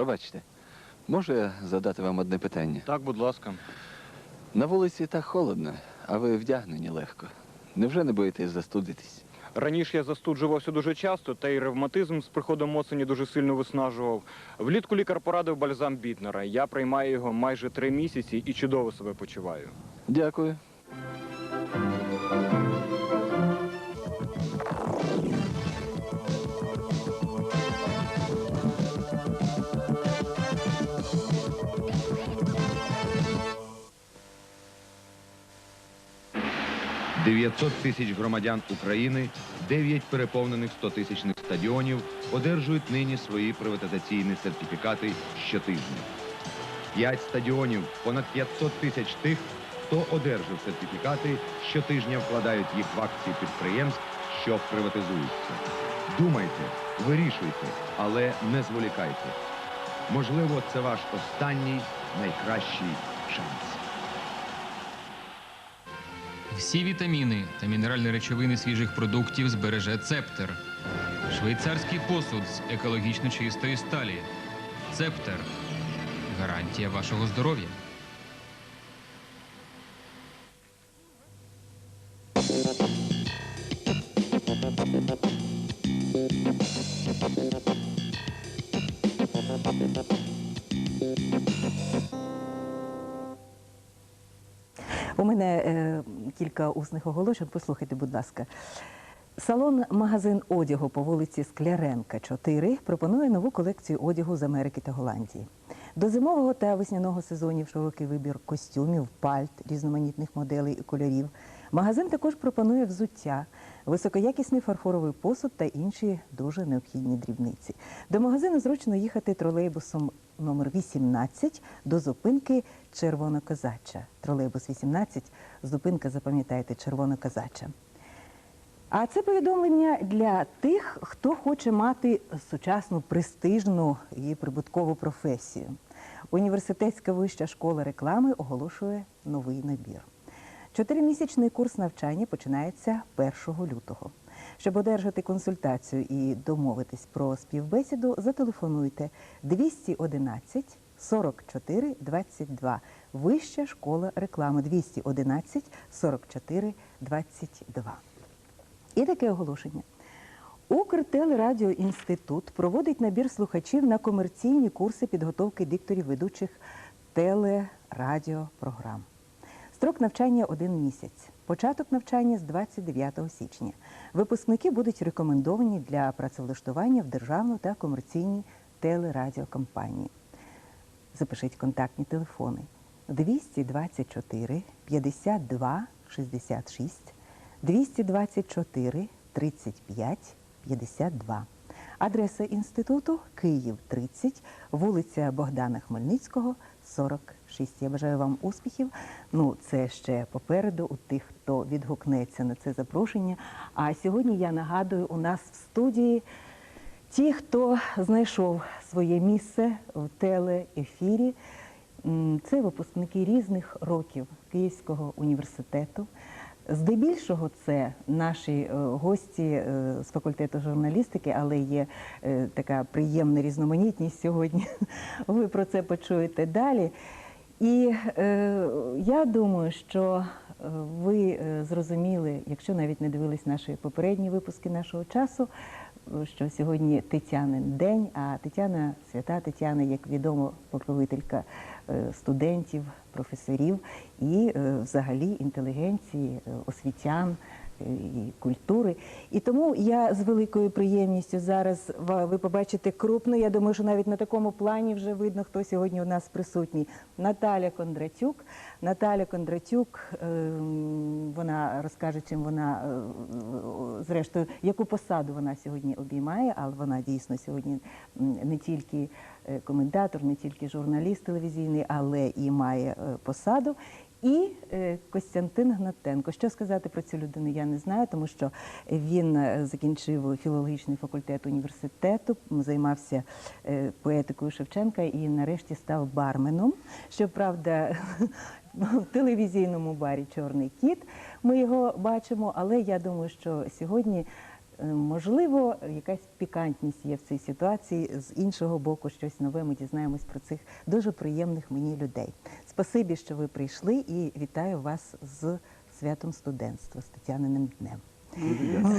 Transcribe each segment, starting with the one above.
Пробачте, можу я задати вам одне питання? Так, будь ласка. На вулиці так холодно, а ви вдягнені легко. Невже не боїтесь застудитись? Раніше я застуджувався дуже часто, та й ревматизм з приходом осені дуже сильно виснажував. Влітку лікар порадив бальзам Бітнера. Я приймаю його майже три місяці і чудово себе почуваю. Дякую. – 900 тисяч громадян України, 9 переповнених 100-тисячних стадіонів одержують нині свої приватизаційні сертифікати щотижня. 5 стадіонів, понад 500 тисяч тих, хто одержав сертифікати, щотижня вкладають їх в акції підприємств, що приватизуються. Думайте, вирішуйте, але не зволікайте. Можливо, це ваш останній найкращий шанс. Всі вітаміни та мінеральні речовини свіжих продуктів збереже Цептер. Швейцарський посуд з екологічно чистої сталі. Цептер. Гарантія вашого здоров'я. У мене е, кілька усних оголошень. Послухайте, будь ласка. Салон-магазин одягу по вулиці Скляренка, 4 пропонує нову колекцію одягу з Америки та Голландії. До зимового та весняного сезонів широкий вибір костюмів, пальт, різноманітних моделей і кольорів. Магазин також пропонує взуття, високоякісний фарфоровий посуд та інші дуже необхідні дрібниці. До магазину зручно їхати тролейбусом номер 18 до зупинки Червонокозача. Тролейбус 18, зупинка, запам'ятайте, Червонокозача. А це повідомлення для тих, хто хоче мати сучасну престижну і прибуткову професію. Університетська вища школа реклами оголошує новий набір. Чотиримісячний курс навчання починається 1 лютого. Щоб одержати консультацію і домовитись про співбесіду, зателефонуйте 211 44 22. Вища школа реклами 211 44 22. І таке оголошення. Укртелерадіоінститут проводить набір слухачів на комерційні курси підготовки дикторів ведучих телерадіопрограм. Строк навчання один місяць. Початок навчання з 29 січня. Випускники будуть рекомендовані для працевлаштування в державну та комерційні телерадіокомпанії. Запишіть контактні телефони 224 52 66 224 35 52. Адреса інституту Київ 30, вулиця Богдана Хмельницького, 46. Я бажаю вам успіхів. Ну, це ще попереду у тих, хто відгукнеться на це запрошення. А сьогодні я нагадую, у нас в студії ті, хто знайшов своє місце в телеефірі. Це випускники різних років Київського університету. Здебільшого це наші е, гості е, з факультету журналістики, але є е, така приємна різноманітність сьогодні. Ви про це почуєте далі. І е, я думаю, що е, ви е, зрозуміли, якщо навіть не дивились наші попередні випуски нашого часу, що сьогодні Тетянин день, а Тетяна, свята Тетяна, як відомо, покровителька е, студентів, професорів і взагалі інтелігенції, освітян і культури. І тому я з великою приємністю зараз ви побачите крупно. Я думаю, що навіть на такому плані вже видно, хто сьогодні у нас присутній. Наталя Кондратюк. Наталя Кондратюк, ем, вона розкаже, чим вона е, зрештою, яку посаду вона сьогодні обіймає, але вона дійсно сьогодні не тільки е, коментатор, не тільки журналіст телевізійний, але і має е, посаду. І е, Костянтин Гнатенко. Що сказати про цю людину, я не знаю, тому що він е, закінчив філологічний факультет університету, займався е, поетикою Шевченка і нарешті став барменом. Щоправда, в телевізійному барі Чорний кіт ми його бачимо, але я думаю, що сьогодні. Е, Можливо, якась пікантність є в цій ситуації. З іншого боку, щось нове ми дізнаємось про цих дуже приємних мені людей. Спасибі, що ви прийшли, і вітаю вас з святом студентства, з Тетяниним днем.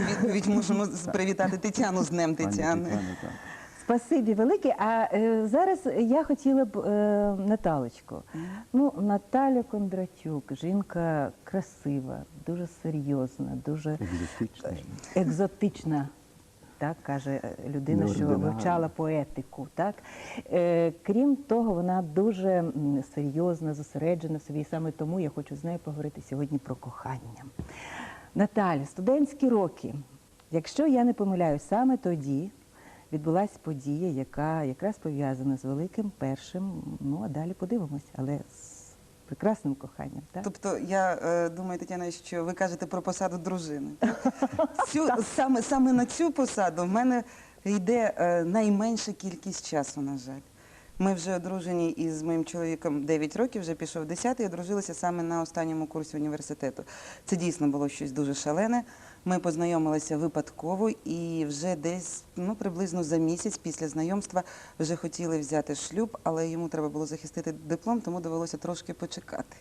Відповідь можемо привітати Тетяну з Днем Пані Тетяни. Спасибі велике. А е, зараз я хотіла б е, Наталочку. Ну, Наталя Кондратюк, жінка красива, дуже серйозна, дуже Екзотична екзотична. Так каже е, людина, що вивчала поетику. Так? Е, крім того, вона дуже серйозна, зосереджена в собі. І саме тому я хочу з нею поговорити сьогодні про кохання. Наталя, студентські роки. Якщо я не помиляюсь, саме тоді відбулася подія, яка якраз пов'язана з великим першим. Ну а далі подивимось, але з прекрасним коханням. Так? Тобто я е, думаю, Тетяна, що ви кажете про посаду дружини. Цю, саме, саме на цю посаду в мене йде е, найменша кількість часу, на жаль. Ми вже одружені із моїм чоловіком 9 років, вже пішов 10 і одружилися саме на останньому курсі університету. Це дійсно було щось дуже шалене. Ми познайомилися випадково і вже десь ну, приблизно за місяць після знайомства вже хотіли взяти шлюб, але йому треба було захистити диплом, тому довелося трошки почекати.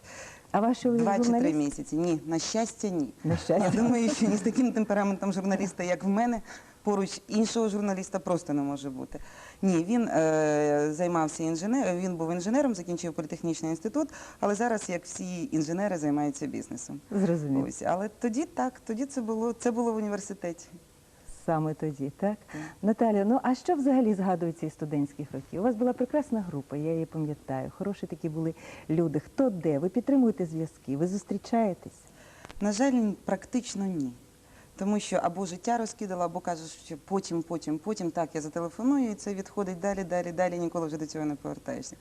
А ваші Два чи три місяці. Ні, на щастя, ні. На щастя. Я думаю, що ні з таким темпераментом журналіста, як в мене, поруч іншого журналіста просто не може бути. Ні, він е, займався інженером, він був інженером, закінчив політехнічний інститут, але зараз, як всі інженери, займаються бізнесом. Зрозуміло. Ось, але тоді так, тоді це було це було в університеті. Саме тоді, так? Наталя, ну а що взагалі згадується із студентських років? У вас була прекрасна група, я її пам'ятаю. Хороші такі були люди. Хто де? Ви підтримуєте зв'язки, ви зустрічаєтесь? На жаль, практично ні. Тому що або життя розкидало, або кажеш, що потім, потім, потім так я зателефоную, і це відходить далі, далі, далі, ніколи вже до цього не повертаєшся.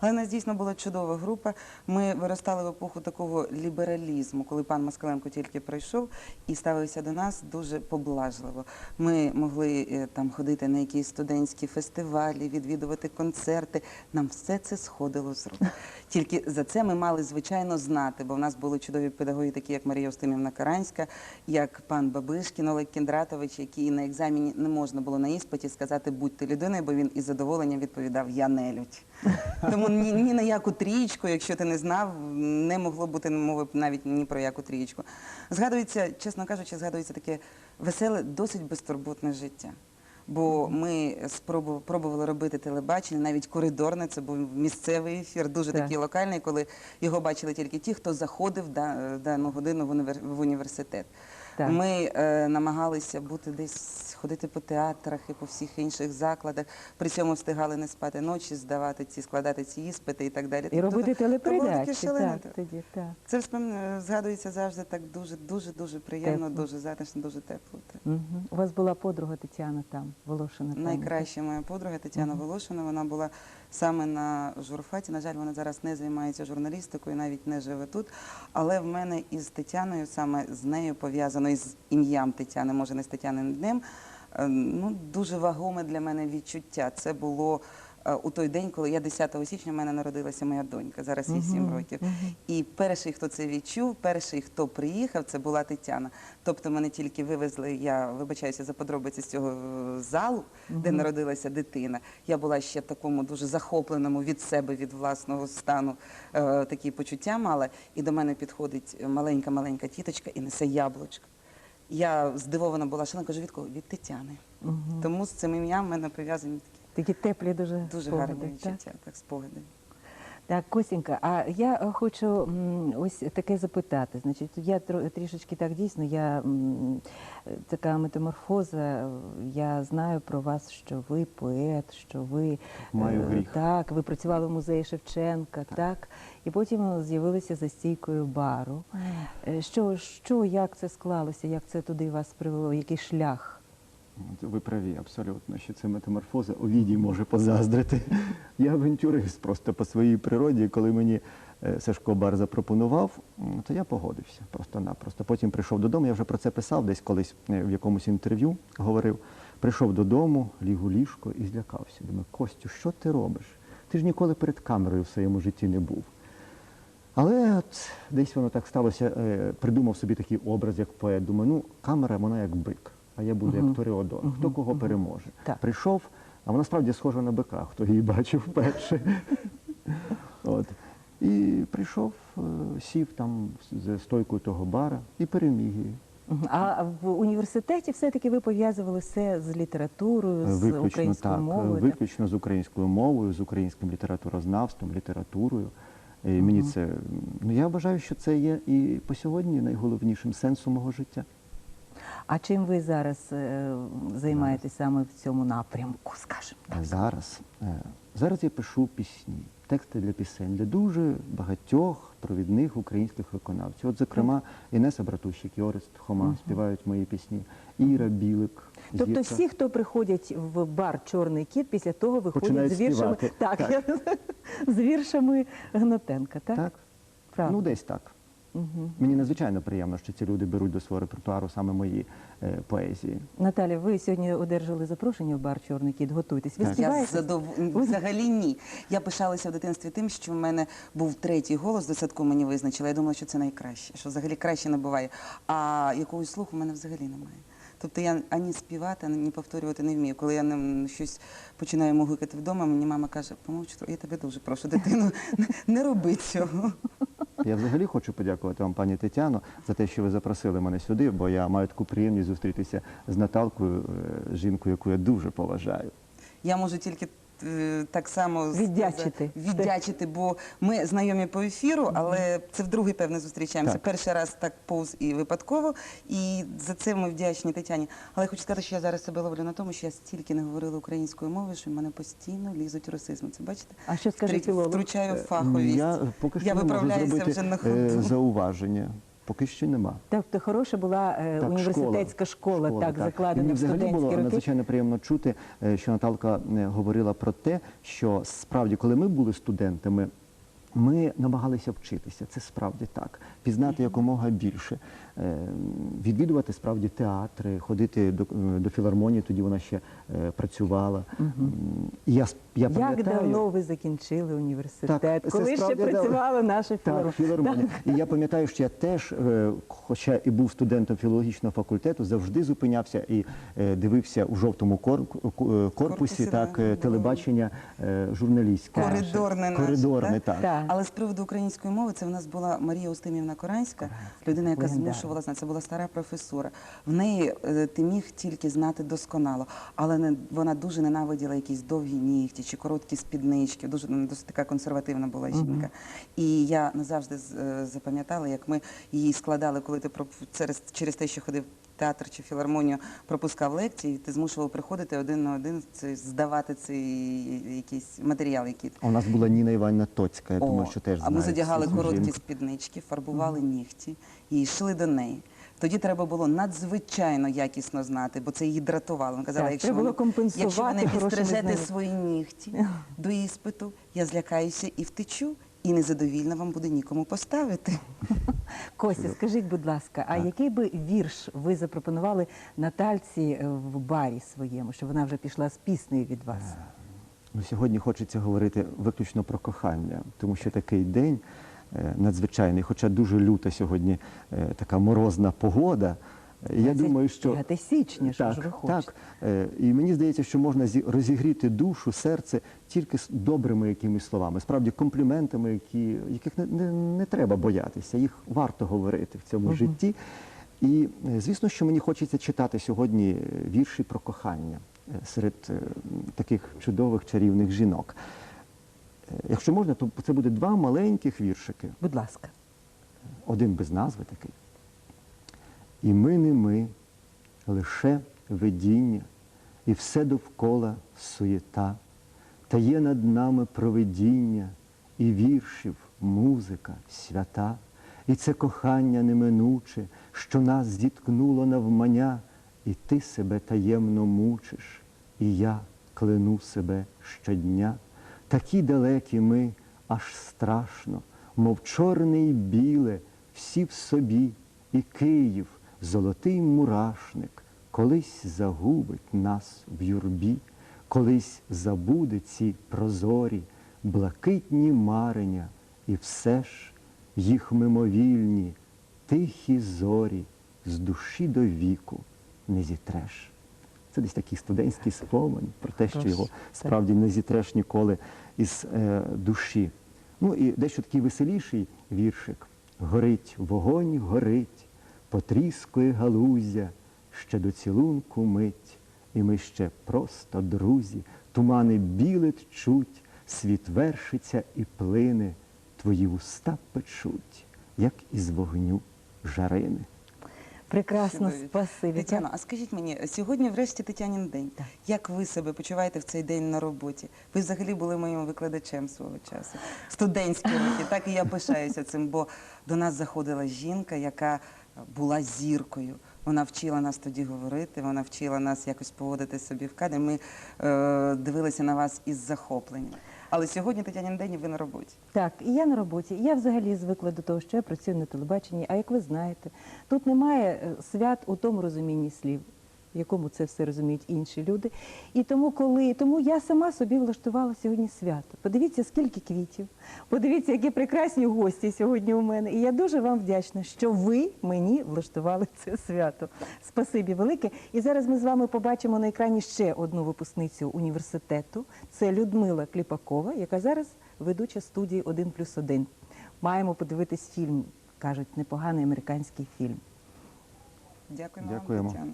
Але в нас дійсно була чудова група. Ми виростали в епоху такого лібералізму, коли пан Москаленко тільки прийшов і ставився до нас дуже поблажливо. Ми могли е, там ходити на якісь студентські фестивалі, відвідувати концерти. Нам все це сходило з рук. Тільки за це ми мали звичайно знати, бо в нас були чудові педагоги, такі як Марія Остимівна Каранська, як пан Бабишкін Олег Кіндратович, який на екзамені не можна було на іспиті сказати будьте людиною, бо він із задоволенням відповідав Я нелюдь. Тому ні, ні на яку трієчку, якщо ти не знав, не могло бути мови навіть ні про яку трієчку. Згадується, чесно кажучи, згадується таке веселе, досить безтурботне життя. Бо ми спробу- пробували робити телебачення, навіть коридорне, це був місцевий ефір, дуже Так. такий локальний, коли його бачили тільки ті, хто заходив в дану годину в університет. Так. Ми е, намагалися бути десь, ходити по театрах і по всіх інших закладах. При цьому встигали не спати ночі, здавати ці, складати ці іспити і так далі. І робити Тобто, то телепередачі. Так, тоді, так. Це згадується завжди так дуже, дуже, дуже приємно, Тепло. дуже затишно, дуже тепло. Так. Угу. У вас була подруга Тетяна там, Волошина. там, Найкраща моя подруга Тетяна Мгм. Волошина. Вона була саме на журфаті. На жаль, вона зараз не займається журналістикою, навіть не живе тут. Але в мене із Тетяною, саме з нею пов'язано із ім'ям Тетяни, може не з Тетяниним днем. е, Ну, дуже вагоме для мене відчуття. Це було у той день, коли я 10 січня в мене народилася моя донька. Зараз їй 7 років. І перший, хто це відчув, перший, хто приїхав, це була Тетяна. Тобто мене тільки вивезли, я вибачаюся за подробиці з цього е, залу, де народилася дитина. Я була ще в такому дуже захопленому від себе, від власного стану, е, такі почуття мала. І до мене підходить маленька-маленька тіточка і несе яблучко. Я здивована була, що вона каже, від кого? Від Тетяни. Тому з цим ім'ям в мене пов'язані такі Такі теплі дуже, дуже спогади, гарні так? відчуття, так, спогади. Так, Косінька, а я хочу ось таке запитати. Значить, я трішечки так дійсно, я така метаморфоза. Я знаю про вас, що ви поет, що ви Маю е, гріх. так, ви працювали в музеї Шевченка, так. І потім з'явилися за стійкою бару. Е, Що, що, як це склалося, як це туди вас привело, який шлях? Ви праві, абсолютно, що це метаморфоза. Овідій може позаздрити. Я авантюрист просто по своїй природі. Коли мені е, Сашко Бар запропонував, то я погодився просто-напросто. Потім прийшов додому, я вже про це писав десь колись е, в якомусь інтерв'ю говорив. Прийшов додому, ліг у ліжко і злякався. Думаю, Костю, що ти робиш? Ти ж ніколи перед камерою в своєму житті не був. Але от десь воно так сталося, е, придумав собі такий образ, як поет. Думаю, ну камера вона як бик, а я буду як Тореодор. Хто кого переможе? Так. Прийшов, а вона справді схожа на бика, хто її бачив вперше. От. І прийшов, е, сів там з стойкою того бара і переміг її. А в університеті все-таки ви пов'язували все з літературою, з Виключно українською так, мовою. так? виключно з українською мовою, з українським літературознавством, літературою. І мені це, ну я вважаю, що це є і по сьогодні найголовнішим сенсом мого життя. А чим ви зараз е, займаєтесь саме в цьому напрямку, скажімо? А зараз, е, зараз я пишу пісні, тексти для пісень для дуже багатьох провідних українських виконавців. От, зокрема, Інеса Братущик і Орест Хома співають мої пісні, Іра Білик. Тобто Зірка. всі, хто приходять в бар Чорний кіт, після того виходять Починають з віршами. співати. Так, Так. з віршами Гнатенка, так? Так? Правда. Ну, десь так. Мені надзвичайно приємно, що ці люди беруть до свого репертуару саме мої е, поезії. Наталя, ви сьогодні одержали запрошення в бар Чорний кіт. Готуйтесь. Ви Так. Я співаєте? задов... взагалі ні. Я пишалася в дитинстві тим, що в мене був третій голос, до садку мені визначили. Я думала, що це найкраще, що взагалі краще не буває. А якогось слуху в мене взагалі немає. Тобто я ані співати, ані повторювати не вмію. Коли я не, щось починаю мугикати вдома, мені мама каже, помовчи, трохи, я тебе дуже прошу, дитину, не- не роби цього. Я взагалі хочу подякувати вам, пані Тетяно, за те, що ви запросили мене сюди, бо я маю таку приємність зустрітися з Наталкою, е, жінкою, яку я дуже поважаю. Я можу тільки так само Віддячити. віддячити, бо ми знайомі по ефіру, але це вдруге, певне, зустрічаємося. Так. Перший раз так повз і випадково, і за це ми вдячні Тетяні. Але я хочу сказати, що я зараз себе ловлю на тому, що я стільки не говорила українською мовою, що в мене постійно лізуть русизми. Це бачите? А що скаже філолог? Втручаю фаховість. Я поки що я виправляюся вже на е, ходу. зауваження. Поки що нема. Тобто хороша була е, Так, університетська школа, так, І закладена мені в взагалі студентські було роки. надзвичайно приємно чути, е, що Наталка е, говорила про те, що справді, коли ми були студентами, ми намагалися вчитися. Це справді так. Пізнати якомога більше, відвідувати справді театри, ходити до, е, до філармонії, тоді вона ще е, працювала. І я, я Як давно ви закінчили університет? Так, Коли ще працювала наша Так, філармонія? філармонія. І я пам'ятаю, що я теж, е, хоча і був студентом філологічного факультету, завжди зупинявся і е, дивився у жовтому кор- е, корпусі, Корпусі, так, да, е, телебачення е, журналістське. Коридорне наше, Коридорне, так? так. Так. Але з приводу української мови, це в нас була Марія Устимівна Коранська, людина, яка Легендарна. Знати. Це була стара професура. В неї е, ти міг тільки знати досконало, але не, вона дуже ненавиділа якісь довгі нігті чи короткі спіднички. Дуже ну, досить така консервативна була жінка. І я назавжди е, запам'ятала, як ми її складали, коли ти через, через те, що ходив. Театр чи філармонію пропускав лекції, і ти змушував приходити один на один це, здавати цей якийсь матеріал, який А У нас була Ніна Іванівна Тоцька, я думаю, що теж А ми задягали короткі жінку. спіднички, фарбували нігті і йшли до неї. Тоді треба було надзвичайно якісно знати, бо це її дратувало. Вона казала, Так, якщо, ви, було компенсувати якщо ви не підстрижете свої нігті до іспиту, я злякаюся і втечу, і незадовільно вам буде нікому поставити. Костя, скажіть, будь ласка, а який би вірш ви запропонували Натальці е, в барі своєму, щоб вона вже пішла з піснею від вас? Ну, сьогодні хочеться говорити виключно про кохання, тому що такий день е, надзвичайний, хоча дуже люта сьогодні е, така морозна погода. е, Я думаю, що 5 січня, що так, ж ви хочете? так. Е, І мені здається, що можна зі- розігріти душу, серце тільки з добрими якимись словами, справді компліментами, які, яких не, не, не треба боятися, їх варто говорити в цьому житті. І е, звісно, що мені хочеться читати сьогодні е, вірші про кохання е, серед е, таких чудових чарівних жінок. Якщо можна, то це буде два маленьких віршики Будь ласка. один без назви такий. І ми не ми, лише видіння, і все довкола суєта, та є над нами провидіння, і віршів, музика, свята, і це кохання неминуче, що нас зіткнуло навмання, і ти себе таємно мучиш, і я кляну себе щодня. Такі далекі ми, аж страшно, мов чорне й біле, всі в собі, і Київ, золотий мурашник, колись загубить нас в юрбі, колись забуде ці прозорі, блакитні марення, і все ж їх мимовільні, тихі зорі з душі до віку не зітреш. Це десь такий студентський спомин про те, що його справді не зітреш ніколи із е, душі. Ну і дещо такий веселіший віршик. Горить вогонь, горить, потріскує галузя, ще до цілунку мить, і ми ще просто друзі, тумани біле чуть, світ вершиться і плине, твої уста печуть, як із вогню жарини. Прекрасно, Чудові. спасибі. Тетяно, а скажіть мені, сьогодні врешті Тетянін день. Як ви себе почуваєте в цей день на роботі? Ви взагалі були моїм викладачем свого часу. Студентські роки, так і я пишаюся цим, бо до нас заходила жінка, яка була зіркою. Вона вчила нас тоді говорити, вона вчила нас якось поводити собі в кадрі. Ми е, дивилися на вас із захопленням. Але сьогодні Тетяні день і ви на роботі. Так, і я на роботі. Я взагалі звикла до того, що я працюю на телебаченні. А як ви знаєте, тут немає е, свят у тому розумінні слів, в якому це все розуміють інші люди. І тому, коли тому я сама собі влаштувала сьогодні свято. Подивіться, скільки квітів, подивіться, які прекрасні гості сьогодні у мене. І я дуже вам вдячна, що ви мені влаштували це свято. Спасибі велике. І зараз ми з вами побачимо на екрані ще одну випускницю університету. Це Людмила Кліпакова, яка зараз ведуча студії «1 плюс 1». Маємо подивитись фільм, кажуть, непоганий американський фільм. Дякуємо, Дякуємо. вам, Тетяно.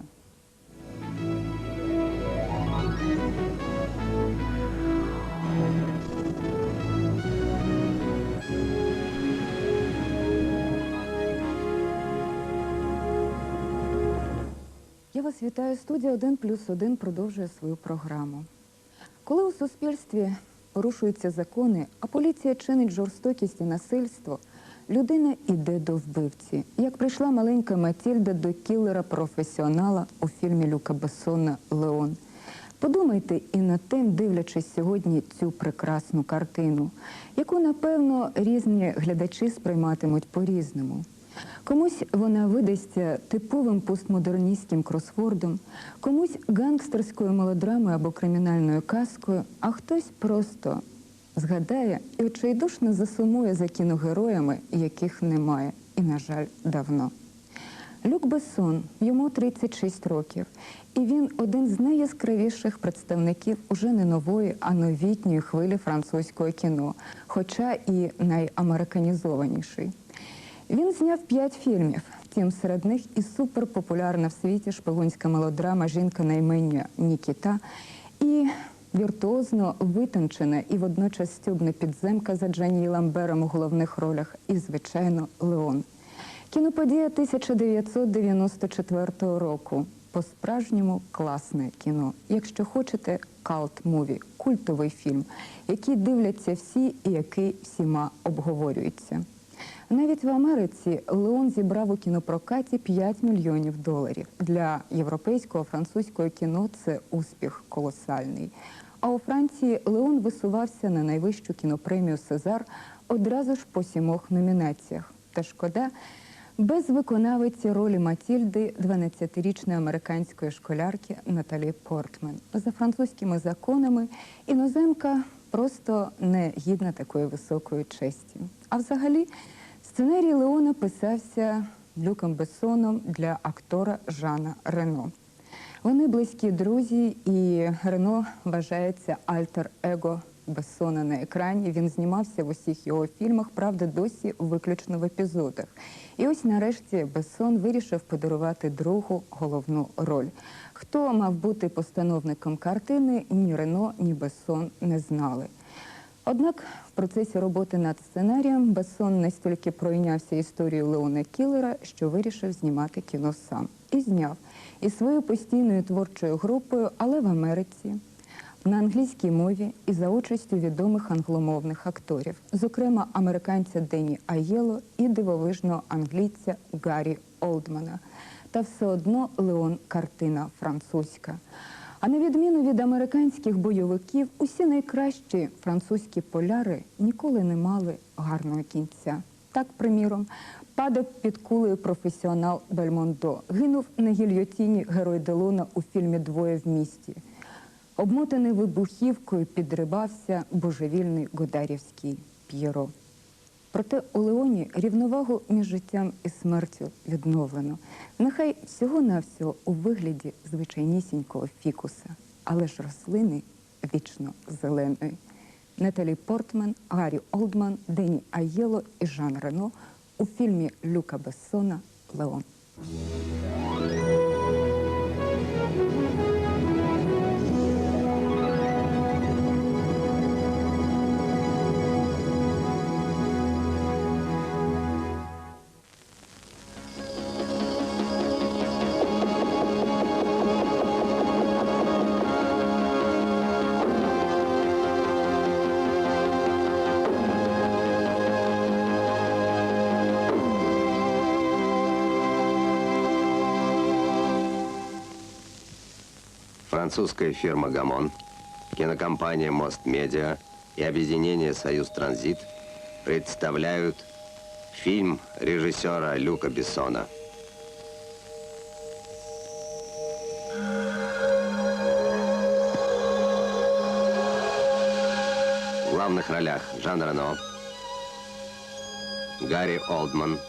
Вас вітаю. Студія 1 плюс 1 продовжує свою програму. Коли у суспільстві порушуються закони, а поліція чинить жорстокість і насильство, людина іде до вбивці. Як прийшла маленька Матільда до кілера-професіонала у фільмі Люка Бессона Леон. Подумайте і над тим, дивлячись сьогодні цю прекрасну картину, яку, напевно, різні глядачі сприйматимуть по-різному. Комусь вона видасться типовим постмодерністським кросвордом, комусь гангстерською мелодрамою або кримінальною казкою, а хтось просто згадає і очайдушно засумує за кіногероями, яких немає, і, на жаль, давно. Люк Бессон, йому 36 років, і він один з найяскравіших представників уже не нової, а новітньої хвилі французького кіно, хоча і найамериканізованіший. Він зняв п'ять фільмів. Втім, серед них і суперпопулярна в світі шпигунська мелодрама Жінка на імення Нікіта і віртуозно витончена і водночас стюбна підземка за Джані Ламбером у головних ролях, і, звичайно, Леон. Кіноподія 1994 року. По-справжньому класне кіно. Якщо хочете, калт-муві, культовий фільм, який дивляться всі і який всіма обговорюється. Навіть в Америці Леон зібрав у кінопрокаті 5 мільйонів доларів. Для європейського французького кіно це успіх колосальний. А у Франції Леон висувався на найвищу кінопремію Сезар одразу ж по сімох номінаціях. Та шкода, без виконавиці ролі Матільди 12-річної американської школярки Наталі Портман. За французькими законами іноземка просто не гідна такої високої честі. А взагалі, сценарій Леона писався Люком Бессоном для актора Жана Рено. Вони близькі друзі, і Рено вважається альтер-его Бессона на екрані. Він знімався в усіх його фільмах, правда, досі виключно в епізодах. І ось нарешті Бессон вирішив подарувати другу головну роль. Хто мав бути постановником картини, ні Рено, ні Бессон не знали. Однак в процесі роботи над сценарієм Бессон настільки пройнявся історією Леона Кілера, що вирішив знімати кіно сам. І зняв із своєю постійною творчою групою, але в Америці, на англійській мові і за участю відомих англомовних акторів, зокрема американця Дені Аєло і дивовижного англійця Гаррі Олдмана. та все одно Леон картина французька. А на відміну від американських бойовиків, усі найкращі французькі поляри ніколи не мали гарного кінця. Так, приміром, падав під кулею професіонал Бельмондо, гинув на гільйотіні герой Делона у фільмі Двоє в місті. Обмотаний вибухівкою підривався божевільний Годарівський П'єро. Проте у Леоні рівновагу між життям і смертю відновлено. Нехай всього-навсього у вигляді звичайнісінького фікуса, але ж рослини вічно зеленої. Наталі Портман, Гаррі Олдман, Дені Аєло і Жан Рено у фільмі Люка Бессона Леон. Французская фирма «Гамон», кинокомпания «Мост Медиа» и объединение «Союз Транзит» представляют фильм режиссера Люка Бессона. В главных ролях Жан Рено, Гарри Олдман,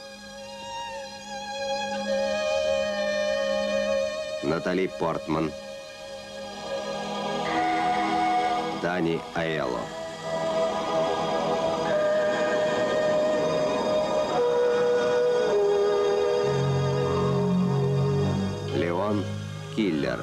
Натали Портман, Дани Аэло. Леон Киллер.